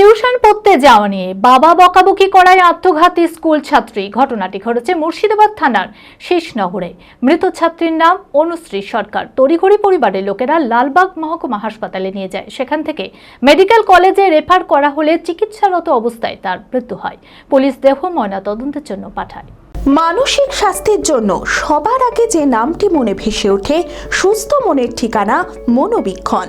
Tuition পড়তে যাওয়া নিয়ে বাবা বকাবকি করায় আত্মঘাতী স্কুল ছাত্রী। ঘটনাটি ঘটেছে মুর্শিদাবাদ থানার শেষনগরে মৃত ছাত্রীর নাম অনুশ্রী সরকার। তড়িঘড়ি পরিবারের লোকেরা লালবাগ মহকুমা হাসপাতালে নিয়ে যায়। সেখান থেকে মেডিকেল কলেজে রেফার করা হলে চিকিৎসারত অবস্থায় তার মৃত্যু হয়। পুলিশ দেহ ময়না তদন্তের জন্য পাঠায়। মানসিক স্বাস্থ্যের জন্য সবার আগে যে নামটি মনে ভেসে ওঠে, সুস্থ মনের ঠিকানা মনোবীক্ষণ।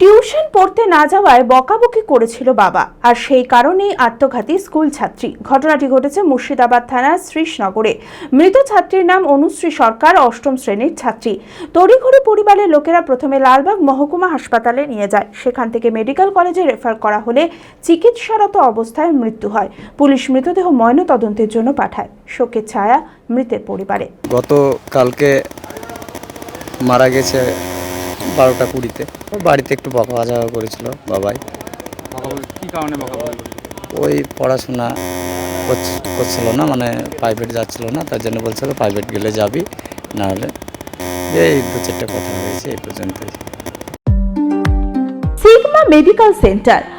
tuition পড়তে না যাওয়ায় বকাবকি করেছিল বাবা। আর সেই কারণেই আত্মঘাতী স্কুল ছাত্রী। ঘটনাটি ঘটেছে মুর্শিদাবাদ থানার শ্রীশনগরে। মৃত ছাত্রীর নাম অনুশ্রী সরকার, অষ্টম শ্রেণির ছাত্রী। তড়িঘড়ি পরিবারের লোকেরা প্রথমে লালবাগ মহকুমা হাসপাতালে নিয়ে যায়। সেখান থেকে মেডিকেল কলেজে রেফার করা হলে চিকিৎসারত অবস্থায় মৃত্যু হয়। পুলিশ মৃতদেহ ময়নাতদন্তের জন্য পাঠায়। শোকের ছায়া মৃতের পরিবারে। গত কালকে মারা গেছে বারোটা কুড়িতে। বাড়িতে একটু বকা বাজা করেছিল বাবাই। কারণে ওই পড়াশোনা করছ- করছিল না মানে প্রাইভেট যাচ্ছিল না তার জন্য বলছিল প্রাইভেট গেলে যাবি না হলে এই দু চারটে কথা হয়েছে এই পর্যন্তই। Sigma medical centre